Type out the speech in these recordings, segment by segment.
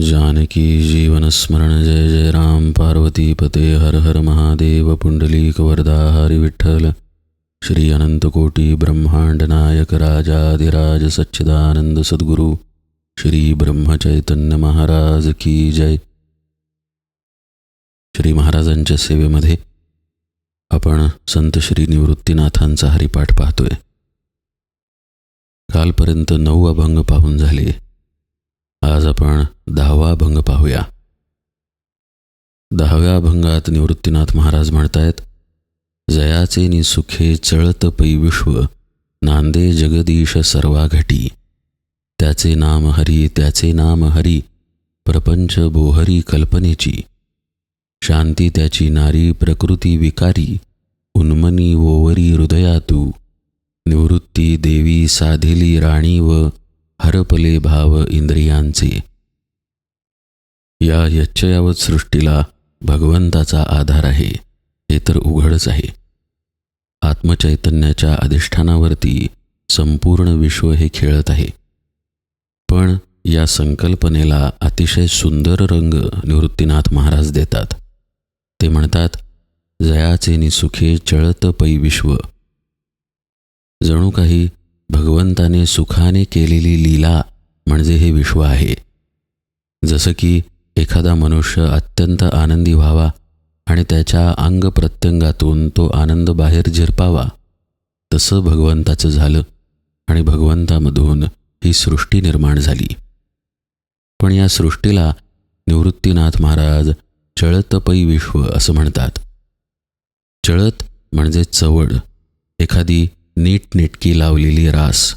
जानकी जीवनस्मरण जय जय राम। पार्वती पते हर हर महादेव। पुंडलीक वरदा हरी विठ्ठल। श्री अनंतकोटी ब्रह्मांड नायक राजाधिराज सच्चिदानंद सद्गुरू। श्री ब्रह्मचैतन्य महाराज की जय। श्री महाराजांच्या सेवेमध्ये आपण संत श्री निवृत्तीनाथांचा हरिपाठ पाहतोय. कालपर्यंत नऊ अभंग पाहून झाले. आज आपण दहावा अभंग पाहूया. दहाव्या अभंगात निवृत्तीनाथ महाराज म्हणतायत जयाचे नि सुखे चळत पै विश्व नांदे जगदीश सर्वा घटी. त्याचे नाम हरी त्याचे नाम हरी प्रपंच बोहरी कल्पनेची. शांती त्याची नारी प्रकृती विकारी उन्मनी वोवरी हृदयातू. निवृत्ती देवी साधिली राणी व हरपले भाव इंद्रियांचे. या यच्छयावत सृष्टीला भगवंताचा आधार आहे हे तर उघडच आहे. आत्मचैतन्याच्या अधिष्ठानावरती संपूर्ण विश्व हे खेळत आहे. पण या संकल्पनेला अतिशय सुंदर रंग निवृत्तीनाथ महाराज देतात. ते म्हणतात जयाचे निसुखे चळत पै विश्व. जणू काही भगवंताने सुखाने केलेली लीला म्हणजे हे विश्व आहे. जसं की एखादा मनुष्य अत्यंत आनंदी व्हावा आणि त्याच्या अंग प्रत्यंगातून तो आनंद बाहेर झिरपावा तसं भगवंताचं झालं आणि भगवंतामधून ही सृष्टी निर्माण झाली. पण या सृष्टीला निवृत्तीनाथ महाराज चळतपै विश्व असं म्हणतात. चळत म्हणजे चवड एखादी नीटनेटकी लावलेली रास.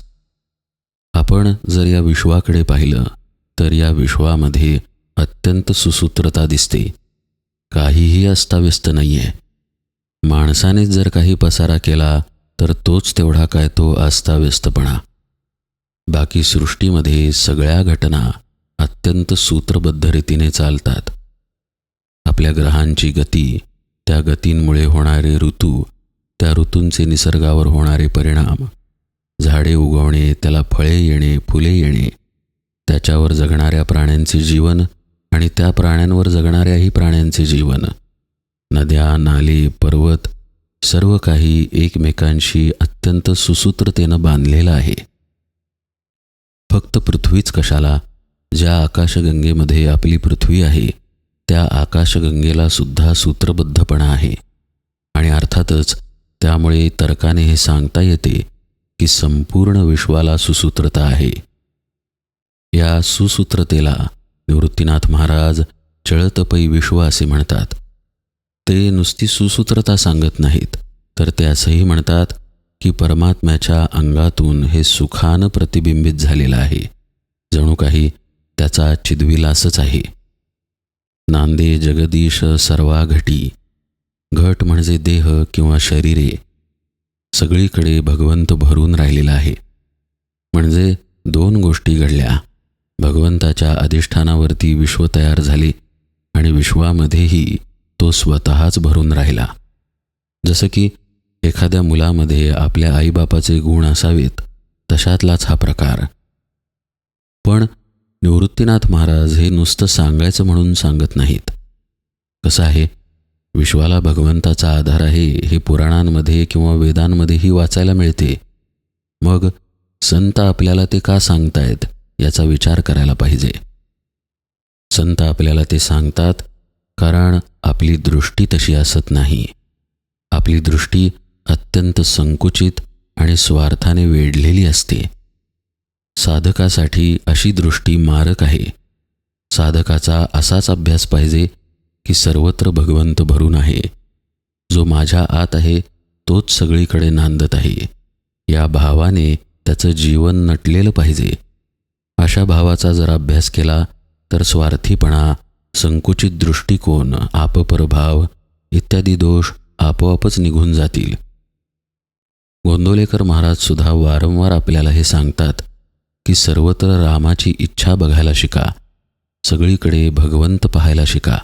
आपण जर या विश्वाकडे पाहिलं तर या विश्वामध्ये अत्यंत सुसूत्रता दिसते. काहीही अस्ताव्यस्त नाही आहे माणसानेच जर काही पसारा केला तर तोच तेवढा काय तो अस्ताव्यस्तपणा. बाकी सृष्टीमध्ये सगळ्या घटना अत्यंत सूत्रबद्ध रीतीने चालतात. आपल्या ग्रहांची गती त्या गतींमुळे होणारे ऋतू त्या ऋतूंचे निसर्गावर होणारे परिणाम. झाडे उगवणे त्याला फळे येणे फुले येणे त्याच्यावर जगणाऱ्या प्राण्यांचे जीवन आणि त्या प्राण्यांवर जगणाऱ्याही प्राण्यांचे जीवन. नद्या नाले पर्वत सर्व काही एकमेकांशी अत्यंत सुसूत्रतेनं बांधलेलं आहे. फक्त पृथ्वीच कशाला? ज्या आकाशगंगेमध्ये आपली पृथ्वी आहे त्या आकाशगंगेला सुद्धा सूत्रबद्धपणा आहे. आणि अर्थातच त्यामुळे तर्काने हे सांगता येते की संपूर्ण विश्वाला सुसूत्रता आहे. या सुसूत्रतेला निवृत्तीनाथ महाराज चळतपै विश्व असे म्हणतात. ते नुसती सुसूत्रता सांगत नाहीत तर ते असंही म्हणतात की परमात्म्याच्या अंगातून हे सुखानं प्रतिबिंबित झालेलं आहे. जणू काही त्याचा चिदविलासच आहे. नांदे जगदीश सर्वा घट म्हणजे देह किंवा शरीरे सगळीकडे भगवंत भरून राहिलेला आहे. म्हणजे दोन गोष्टी घडल्या. भगवंताच्या अधिष्ठानावरती विश्व तयार झाले आणि विश्वामध्येही तो स्वतःच भरून राहिला. जसं की एखाद्या मुलामध्ये आपल्या आईबापाचे गुण असावेत तशातलाच हा प्रकार. पण निवृत्तीनाथ महाराज हे नुसतं सांगायचं म्हणून सांगत नाहीत. कसं आहे? विश्वाला भगवंताचा आधार आहे हे पुराणांमध्ये किंवा वेदांमध्येही वाचायला मिळते. मग संत आपल्याला ते का सांगतायत याचा विचार करायला पाहिजे. संत आपल्याला ते सांगतात कारण आपली दृष्टी तशी असत नाही. आपली दृष्टी अत्यंत संकुचित आणि स्वार्थाने वेढलेली असते. साधकासाठी अशी दृष्टी मारक आहे. साधकाचा असाच अभ्यास पाहिजे की सर्वत्र भगवंत भरून आहे. जो माझ्या आत आहे तोच सगळीकडे नांदत आहे. या भावाने त्याचं जीवन नटलेलं पाहिजे. अशा भावाचा जर अभ्यास केला तर स्वार्थीपणा संकुचित दृष्टिकोन आपपरभाव इत्यादी दोष आपोआपच निघून जातील. गोंदोलेकर महाराज सुद्धा वारंवार आपल्याला हे सांगतात की सर्वत्र रामाची इच्छा बघायला शिका. सगळीकडे भगवंत पाहायला शिका.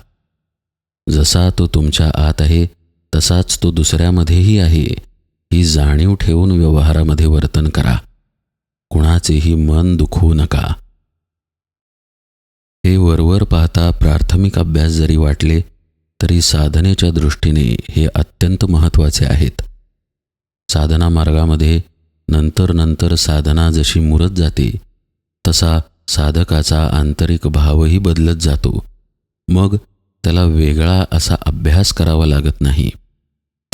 जसा तो तुमच्या आत आहे तसाच तो दुसऱ्यामध्येही आहे. ही जाणीव ठेवून व्यवहारामध्ये वर्तन करा. कुणाचेही मन दुखवू नका. हे वरवर पाहता प्राथमिक अभ्यास जरी वाटले तरी साधनेच्या दृष्टीने हे अत्यंत महत्त्वाचे आहेत. साधना मार्गामध्ये नंतर नंतर साधना जशी मुरत जाते तसा साधकाचा आंतरिक भावही बदलत जातो. मग त्याला वेगळा असा अभ्यास करावा लागत नाही.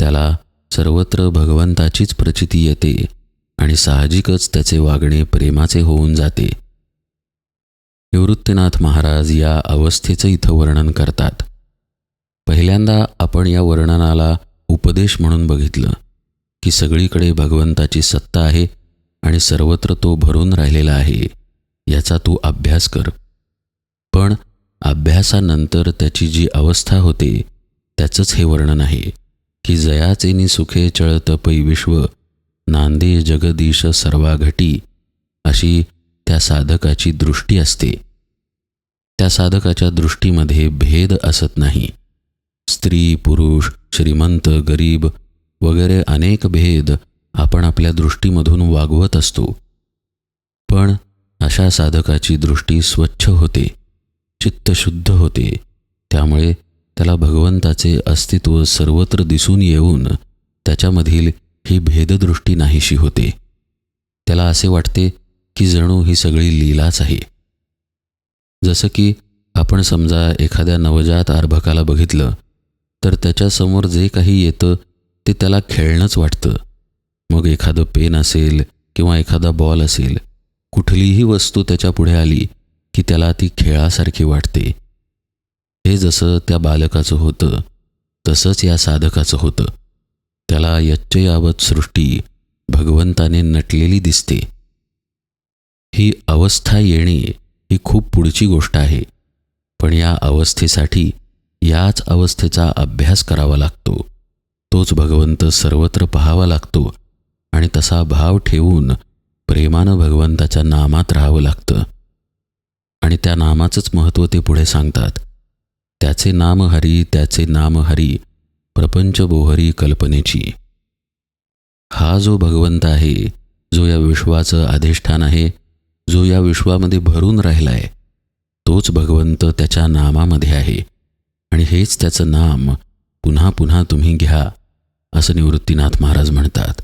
त्याला सर्वत्र भगवंताचीच प्रचिती येते आणि साहजिकच त्याचे वागणे प्रेमाचे होऊन जाते. निवृत्तीनाथ महाराज या अवस्थेचं इथं वर्णन करतात. पहिल्यांदा आपण या वर्णनाला उपदेश म्हणून बघितलं की सगळीकडे भगवंताची सत्ता आहे आणि सर्वत्र तो भरून राहिलेला आहे याचा तू अभ्यास कर. पण अभ्यासानंतर त्याची जी अवस्था होते त्याचंच हे वर्णन आहे की जयाचेनी सुखे चळत पै विश्व नांदे जगदीश सर्वाघटी अशी त्या साधकाची दृष्टी असते. त्या साधकाच्या दृष्टीमध्ये भेद असत नाही. स्त्री पुरुष श्रीमंत गरीब वगैरे अनेक भेद आपण आपल्या दृष्टीमधून वागवत असतो. पण अशा साधकाची दृष्टी स्वच्छ होते. चित्त शुद्ध होते. त्यामुळे त्याला भगवंताचे अस्तित्व सर्वत्र दिसून येऊन त्याच्यामधील ही भेददृष्टी नाहीशी होते. त्याला असे वाटते की जणू ही सगळी लीलाच आहे. जसं की आपण समजा एखाद्या नवजात अर्भकाला बघितलं तर त्याच्यासमोर जे काही येतं ते त्याला खेळणंच वाटतं. मग एखादं पेन असेल किंवा एखादा बॉल असेल कुठलीही वस्तू त्याच्या पुढे आली की त्याला ती खेळासारखी वाटते. हे जसं त्या बालकाचं होतं तसंच या साधकाचं होतं. त्याला यच्चयावत सृष्टी भगवंताने नटलेली दिसते. ही अवस्था येणे ही खूप पुढची गोष्ट आहे पण या अवस्थेसाठी याच अवस्थेचा अभ्यास करावा लागतो. तोच भगवंत सर्वत्र पाहावा लागतो आणि तसा भाव ठेवून प्रेमानं भगवंताच्या नामात राहावं लागतं. आणि त्या नामाचंच महत्त्व ते पुढे सांगतात. त्याचे नाम हरी त्याचे नाम हरी प्रपंच बोहरी कल्पनेची. हा जो भगवंत आहे जो या विश्वाचं अधिष्ठान आहे जो या विश्वामध्ये भरून राहिला आहे तोच भगवंत त्याच्या नामामध्ये आहे. आणि हेच त्याचं नाम पुन्हा पुन्हा तुम्ही घ्या असं निवृत्तीनाथ महाराज म्हणतात.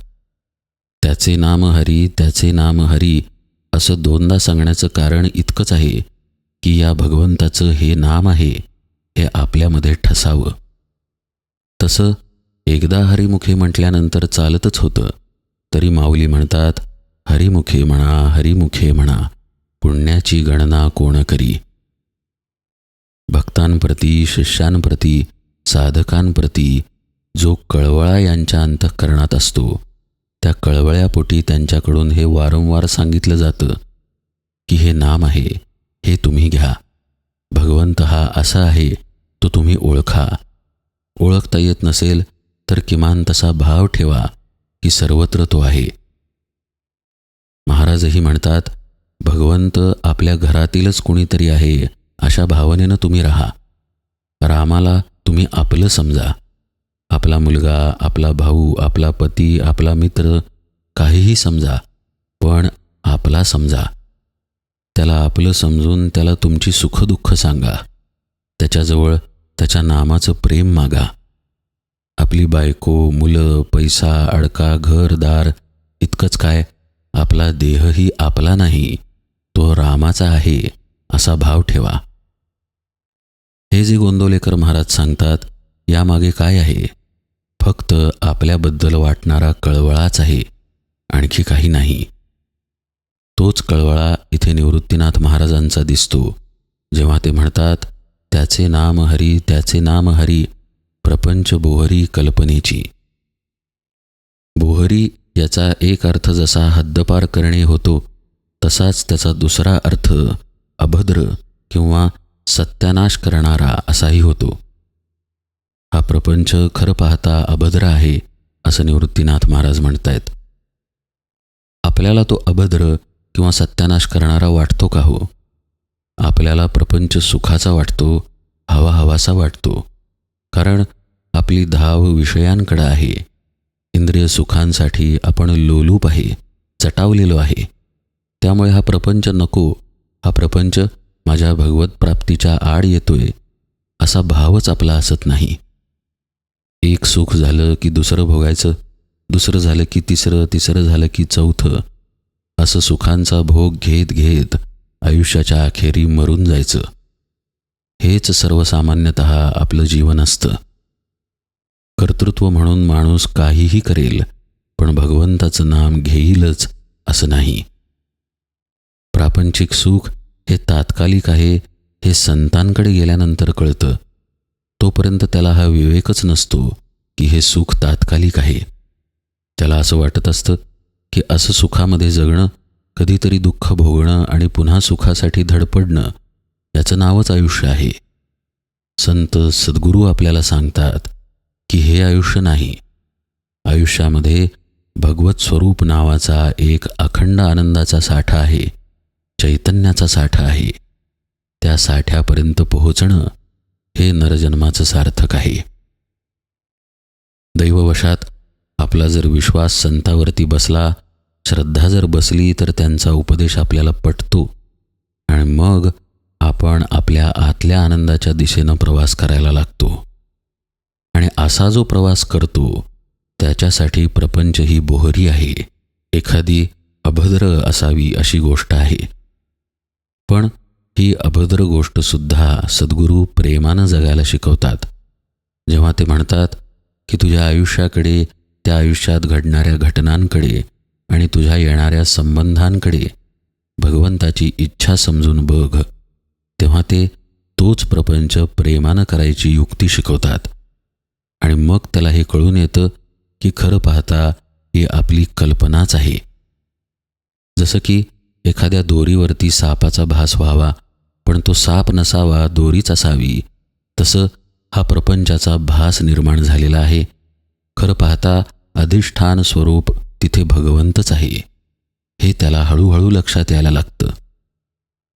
त्याचे नाम हरी त्याचे नाम हरी असं दोनदा सांगण्याचं कारण इतकंच आहे की या भगवंताचं हे नाम आहे हे आपल्यामध्ये ठसावं. तसं एकदा हरिमुखे म्हटल्यानंतर चालतच होतं. तरी माऊली म्हणतात हरिमुखे म्हणा हरिमुखे म्हणा पुण्याची गणना कोण करी? भक्तांप्रती शिष्यांप्रती साधकांप्रती जो कळवळा यांच्या अंतःकरणात असतो त्या कळवळ्यापोटी त्यांच्याकडून हे वारंवार सांगितलं जातं की हे नाम आहे हे तुम्ही घ्या. भगवंत हा असा आहे तो तुम्ही ओळखा. ओळखता येत नसेल तर किमान तसा भाव ठेवा की सर्वत्र तो आहे. महाराजही म्हणतात भगवंत आपल्या घरातीलच कुणीतरी आहे अशा भावनेनं तुम्ही राहा. रामाला तुम्ही आपलं समजा. आपला मुलगा आपला भाऊ आपला पती आपला मित्र काहीही समजा पण आपला समजा. त्याला आपलं समजून त्याला तुमची सुखदुःख सांगा. त्याच्याजवळ त्याच्या नामाचं प्रेम मागा. आपली बायको मुलं पैसा अडका घरदार इतकंच काय आपला देहही आपला नाही. तो रामाचा आहे असा भाव ठेवा. हे जे गोंदवलेकर महाराज सांगतात यामागे काय आहे? फक्त आपल्याबद्दल वाटणारा कळवळाच आहे आणखी काही नाही. तोच कळवळा इथे निवृत्तीनाथ महाराजांचा दिसतो. जेव्हा ते म्हणतात त्याचे नाम हरी त्याचे नाम हरी प्रपंच बोहरी कल्पनेची. बोहरी याचा एक अर्थ जसा हद्दपार करणे होतो तसाच त्याचा दुसरा अर्थ अभद्र किंवा सत्यानाश करणारा असाही होतो. हा प्रपंच खरं पाहता अभद्र आहे असं निवृत्तीनाथ महाराज म्हणतायत. आपल्याला तो अभद्र किंवा सत्यानाश करणारा वाटतो का हो? आपल्याला प्रपंच सुखाचा वाटतो हवा हवासा वाटतो कारण आपली धाव विषयांकडं आहे. इंद्रिय सुखांसाठी आपण लोलूप आहे चटावलेलो आहे. त्यामुळे हा प्रपंच नको हा प्रपंच माझ्या भगवत प्राप्तीच्या आड येतोय असा भावच आपला असत नाही. एक सुख झालं की दुसरं भोगायचं दुसरं झालं की तिसरं तिसरं झालं की चौथं. असं सुखांचा भोग घेत घेत आयुष्याच्या अखेरी मरून जायचं. हेच सर्वसामान्यत आपलं जीवन असतं. कर्तृत्व म्हणून माणूस काहीही करेल पण भगवंताचं नाम घेईलच असं नाही. प्रापंचिक सुख हे तात्कालिक आहे हे संतांकडे गेल्यानंतर कळतं. तोपर्यंत त्याला हा विवेकच नसतो की हे सुख तात्कालिक आहे. त्याला असं वाटत असतं की असं सुखामध्ये जगणं कधीतरी दुःख भोगणं आणि पुन्हा सुखासाठी धडपडणं याचं नावच आयुष्य आहे. संत सद्गुरू आपल्याला सांगतात की हे आयुष्य नाही. आयुष्यामध्ये भगवत स्वरूप नावाचा एक अखंड आनंदाचा साठा आहे चैतन्याचा साठा आहे. त्या साठ्यापर्यंत पोहोचणं हे नरजन्माचं सार्थक आहे. दैववशात आपला जर विश्वास संतावरती बसला श्रद्धा जर बसली तर त्यांचा उपदेश आपल्याला पटतो. आणि मग आपण आपल्या आतल्या आनंदाच्या दिशेनं प्रवास करायला लागतो. आणि असा जो प्रवास करतो त्याच्यासाठी प्रपंच ही बोहरी आहे. एखादी अभद्र असावी अशी गोष्ट आहे. पण ही अभद्र गोष्टसुद्धा सद्गुरू प्रेमानं जगायला शिकवतात. जेव्हा ते म्हणतात की तुझ्या आयुष्याकडे त्या आयुष्यात घडणाऱ्या घटनांकडे आणि तुझ्या येणाऱ्या संबंधांकडे भगवंताची इच्छा समजून बघ तेव्हा ते तोच प्रपंच प्रेमानं करायची युक्ती शिकवतात. आणि मग त्याला हे कळून येतं की खरं पाहता ही आपली कल्पनाच आहे. जसं की एखाद्या दोरीवरती सापाचा भास व्हावा पण तो साप नसावा दोरीच असावी. तसं हा प्रपंचाचा भास निर्माण झालेला आहे. खरं पाहता अधिष्ठान स्वरूप तिथे भगवंतच आहे. हे त्याला हळूहळू लक्षात यायला लागतं.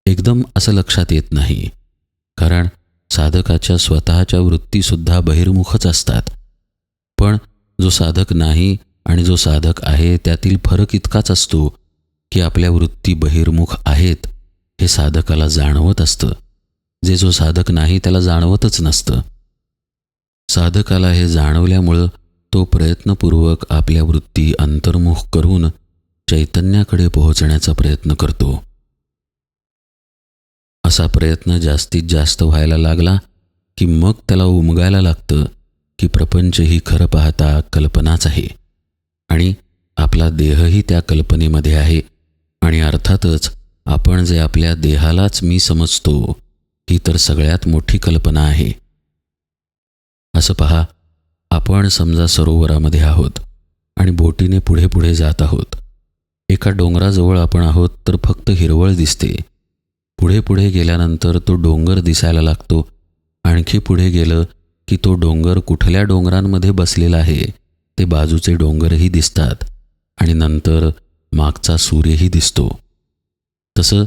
एकदम असं लक्षात येत नाही. कारण साधकाच्या स्वतःच्या वृत्तीसुद्धा बहिर्मुखच असतात. पण जो साधक नाही आणि जो साधक आहे त्यातील फरक इतकाच असतो की आपल्या वृत्ती बहिर्मुख आहेत हे साधकाला जाणवत असतं. जे जो साधक नाही त्याला जाणवतच नसतं. साधकाला हे जाणवल्यामुळं तो प्रयत्नपूर्वक आपल्या वृत्ती अंतर्मुख करून चैतन्याकडे पोहोचण्याचा प्रयत्न करतो. असा प्रयत्न जास्तीत जास्त व्हायला लागला की मग त्याला उमगायला लागतं की प्रपंच ही खरं पाहता कल्पनाच आहे. आणि आपला देहही त्या कल्पनेमध्ये आहे आणि अर्थातच आपण जे आपल्या देहालाच मी समजतो ही तर सगळ्यात मोठी कल्पना आहे. असं पहा आपण समजा सरोवरामध्ये आहोत आणि बोटीने पुढे पुढे जात आहोत. एका डोंगराजवळ आपण आहोत तर फक्त हिरवळ दिसते. पुढे पुढे गेल्यानंतर तो डोंगर दिसायला लागतो. आणखी पुढे गेलं की तो डोंगर कुठल्या डोंगरांमध्ये बसलेला आहे ते बाजूचे डोंगरही दिसतात आणि नंतर मागचा सूर्यही दिसतो. तसं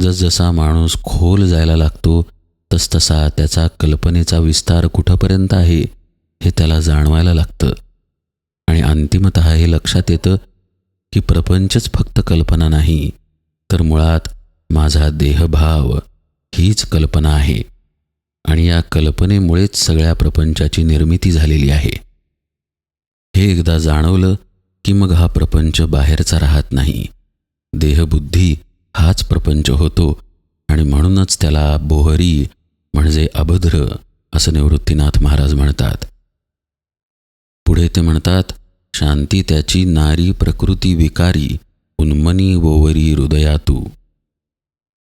जसजसा माणूस खोल जायला लागतो तसतसा त्याचा कल्पनेचा विस्तार कुठंपर्यंत आहे हे त्याला जाणवायला लागतं. आणि अंतिमत हे लक्षात येतं की प्रपंचच फक्त कल्पना नाही तर मुळात माझा देहभाव हीच कल्पना आहे. आणि या कल्पनेमुळेच सगळ्या प्रपंचाची निर्मिती झालेली आहे. हे एकदा जाणवलं की मग हा प्रपंच बाहेरचा राहत नाही. देहबुद्धी हाच प्रपंच होतो. आणि म्हणूनच त्याला बोहरी म्हणजे अभद्र असं निवृत्तीनाथ महाराज म्हणतात. पुढे ते म्हणतात शांती त्याची नारी प्रकृती विकारी उन्मनी वोवरी हृदयातू.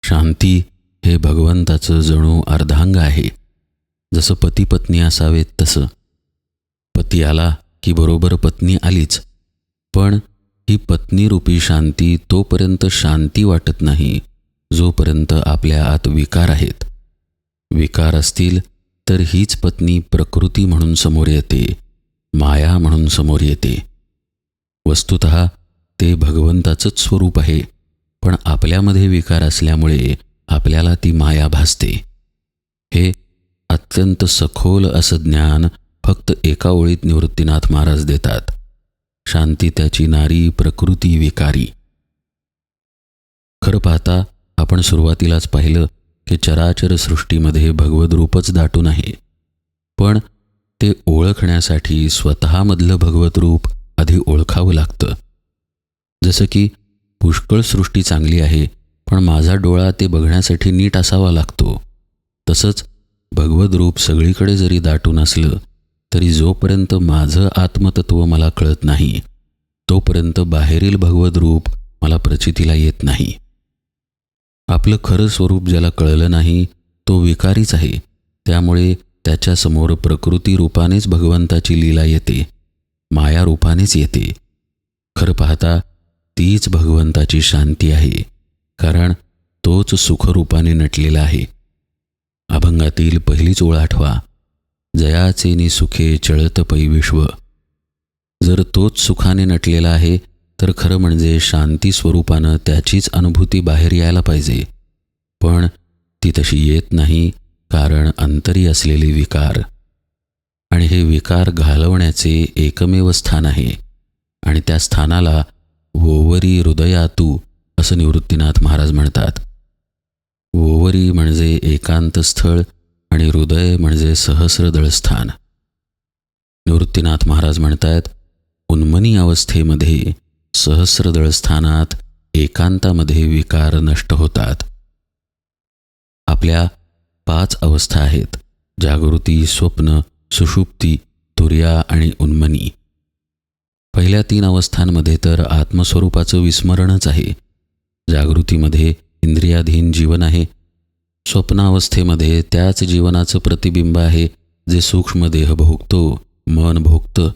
शांती हे भगवंताचं जणू अर्धांग आहे. जसं पती पत्नी असावेत तसं. पती आला की बरोबर पत्नी आलीच. पण ही पत्नीरूपी शांती तोपर्यंत शांती वाटत नाही जोपर्यंत आपल्या आत विकार आहेत. विकार असतील तर हीच पत्नी प्रकृती म्हणून समोर येते माया म्हणून समोर येते. वस्तुत ते भगवंताचंच स्वरूप आहे पण आपल्यामध्ये विकार असल्यामुळे आपल्याला ती माया भासते. हे अत्यंत सखोल असं ज्ञान फक्त एका ओळीत निवृत्तीनाथ महाराज देतात. शांती त्याची नारी प्रकृती विकारी. खरं पाहता आपण सुरुवातीलाच पाहिलं की चराचर सृष्टीमध्ये भगवद रूपच दाटून आहे पण ते ओळखण्यासाठी स्वतःमधलं भगवतरूप आधी ओळखावं लागतं. जसं की पुष्कळ सृष्टी चांगली आहे पण माझा डोळा ते बघण्यासाठी नीट असावा लागतो. तसंच भगवद रूप सगळीकडे जरी दाटून असलं तरी जोपर्यंत माझं आत्मतत्व मला कळत नाही तोपर्यंत बाहेरील भगवद रूप मला प्रचितीला येत नाही. आपलं खरं स्वरूप ज्याला कळलं नाही तो विकारीच आहे. त्यामुळे त्याच्यासमोर प्रकृती रूपानेच भगवंताची लीला येते माया रूपानेच येते. खरं पाहता तीच भगवंताची शांती आहे कारण तोच सुखरूपाने नटलेला आहे. अभंगातील पहिलीच ओळ आठवा. जयाचे नि सुखे चळत पै विश्व. जर तोच सुखाने नटलेला आहे तर खरं म्हणजे शांती स्वरूपानं त्याचीच अनुभूती बाहेर यायला पाहिजे. पण ती तशी येत नाही कारण अंतरी असलेले विकार. आणि हे विकार घालवण्याचे एकमेव स्थान आहे. आणि त्या स्थानाला वोवरी हृदयातू असं निवृत्तीनाथ महाराज म्हणतात. वोवरी म्हणजे एकांत स्थळ आणि हृदय म्हणजे सहस्रदळस्थान निवृत्तीनाथ महाराज म्हणतायत उन्मनी अवस्थेमध्ये सहस्रदळस्थानात एकांतामध्ये विकार नष्ट होतात. आपल्या पाच अवस्था आहेत जागृती स्वप्न सुषुप्ती तुर्या आणि उन्मनी. पहिल्या तीन अवस्थांमध्ये तर आत्मस्वरूपाचं विस्मरणच आहे. जागृतीमध्ये इंद्रियाधीन जीवन आहे स्वप्नावस्थेमध्ये त्याच जीवनाचं प्रतिबिंब आहे जे सूक्ष्मदेह भोगतो मन भोगतं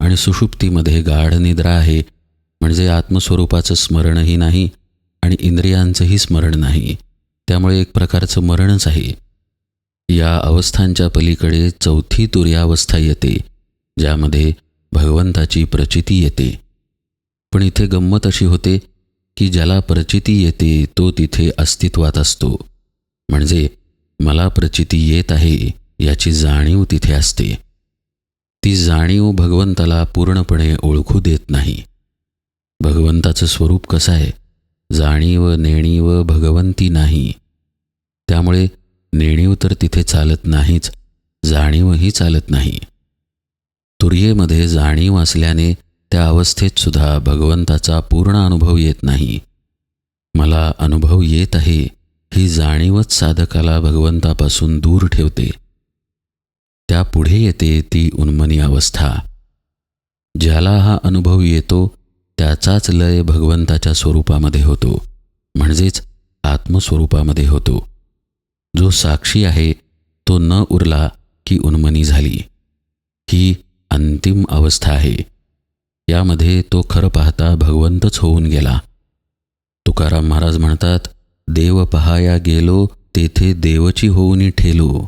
आणि सुषुप्तीमध्ये गाढ निद्रा आहे म्हणजे आत्मस्वरूपाचं स्मरणही नाही आणि इंद्रियांचंही स्मरण नाही. त्यामुळे एक प्रकारचं मरणच आहे. या अवस्थांच्या पलीकडे चौथी तुर्यावस्था येते ज्यामध्ये भगवंताची प्रचिती येते. पण इथे गंमत अशी होते की ज्याला प्रचिती येते तो तिथे अस्तित्वात असतो. म्हणजे मला प्रचिती येत आहे याची जाणीव तिथे असते. ती जाणीव भगवंताला पूर्णपणे ओळखू देत नाही. भगवंताचं स्वरूप कसं आहे? जाणीव नेणीव भगवंती नाही. त्यामुळे नेणीव तर तिथे चालत नाहीच जाणीवही चालत नाही. तुर्येमध्ये जाणीव असल्याने त्या अवस्थेत सुद्धा भगवंताचा पूर्ण अनुभव येत नाही. मला अनुभव येत आहे ही जाणीवच साधकाला भगवंतापासून दूर ठेवते. त्यापुढे येते ती उन्मनी अवस्था. ज्याला हा अनुभव येतो त्याचाच लय भगवंताच्या स्वरूपामध्ये होतो. म्हणजेच आत्मस्वरूपामध्ये होतो. जो साक्षी आहे तो न उरला की उन्मनी झाली. ही अंतिम अवस्था आहे. यामध्ये तो खरं पाहता भगवंतच होऊन गेला. तुकाराम महाराज म्हणतात देव पहाया गेलो तेथे देवची होऊनी ठेलो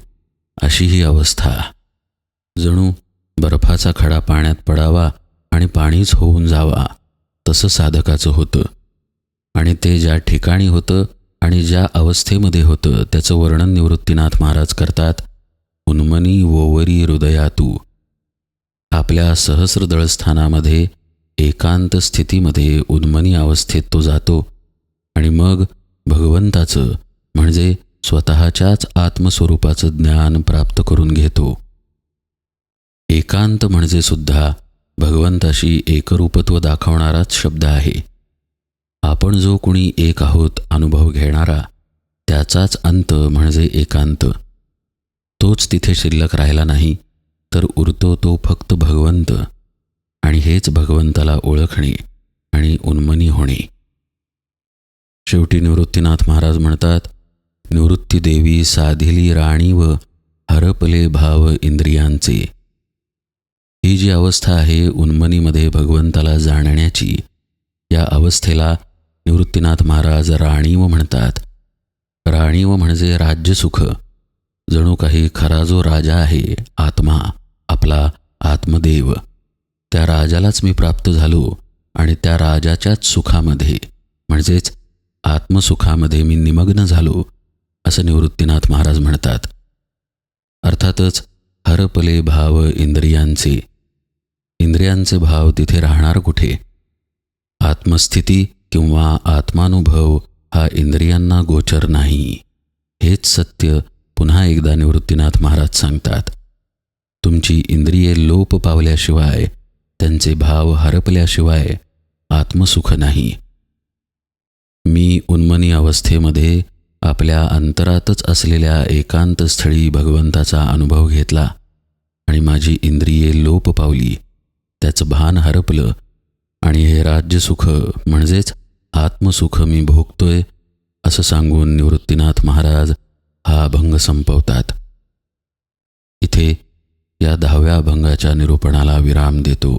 अशी ही अवस्था. जणू बर्फाचा खडा पाण्यात पडावा आणि पाणीच होऊन जावा तसं साधकाचं होतं. आणि ते ज्या ठिकाणी होतं आणि ज्या अवस्थेमध्ये होतं त्याचं वर्णन निवृत्तीनाथ महाराज करतात उन्मनी वोवरी हृदयातू. आपल्या सहस्रदळस्थानामध्ये एकांत स्थितीमध्ये उन्मनी अवस्थेत तो जातो आणि मग भगवंताचं म्हणजे स्वतःच्याच आत्मस्वरूपाचं ज्ञान प्राप्त करून घेतो. एकांत म्हणजे सुद्धा भगवंताशी एकरूपत्व दाखवणाराच शब्द आहे. आपण जो कुणी एक आहोत अनुभव घेणारा त्याचाच अंत म्हणजे एकांत. तोच तिथे शिल्लक राहिला नाही तर उरतो तो फक्त भगवंत. आणि हेच भगवंताला ओळखणे आणि उन्मनी होणे. शेवटी निवृत्तीनाथ महाराज म्हणतात निवृत्ती देवी साधिली राणी व हरपले भाव इंद्रियांचे. ही जी अवस्था आहे उन्मनीमध्ये भगवंताला जाणण्याची या अवस्थेला निवृत्तीनाथ महाराज राणीव म्हणतात. राणीव म्हणजे राज्यसुख जणू काही खरा जो राजा आहे आत्मा आपला आत्मदेव. त्या राजालाच मी प्राप्त झालो आणि त्या राजाच्याच सुखामध्ये म्हणजेच आत्मसुखामध्ये मी निमग्न झालो असं निवृत्तीनाथ महाराज म्हणतात. अर्थातच हरपले भाव इंद्रियांचे. इंद्रियांचे भाव तिथे राहणार कुठे? आत्मस्थिती किंवा आत्मानुभव हा इंद्रियांना गोचर नाही. हेच सत्य पुन्हा एकदा निवृत्तीनाथ महाराज सांगतात. तुमची इंद्रिये लोप पावल्याशिवाय त्यांचे भाव हरपल्याशिवाय आत्मसुख नाही. मी उन्मनी अवस्थेमध्ये आपल्या अंतरातच असलेल्या एकांत स्थळी भगवंताचा अनुभव घेतला आणि माझी इंद्रिये लोप पावली. त्याचं भान हरपलं आणि हे राज्यसुख म्हणजेच आत्मसुख मी भोगतोय असं सांगून निवृत्तीनाथ महाराज हा अभंग संपवतात. इथे या दहाव्या अभंगाच्या निरूपणाला विराम देतो.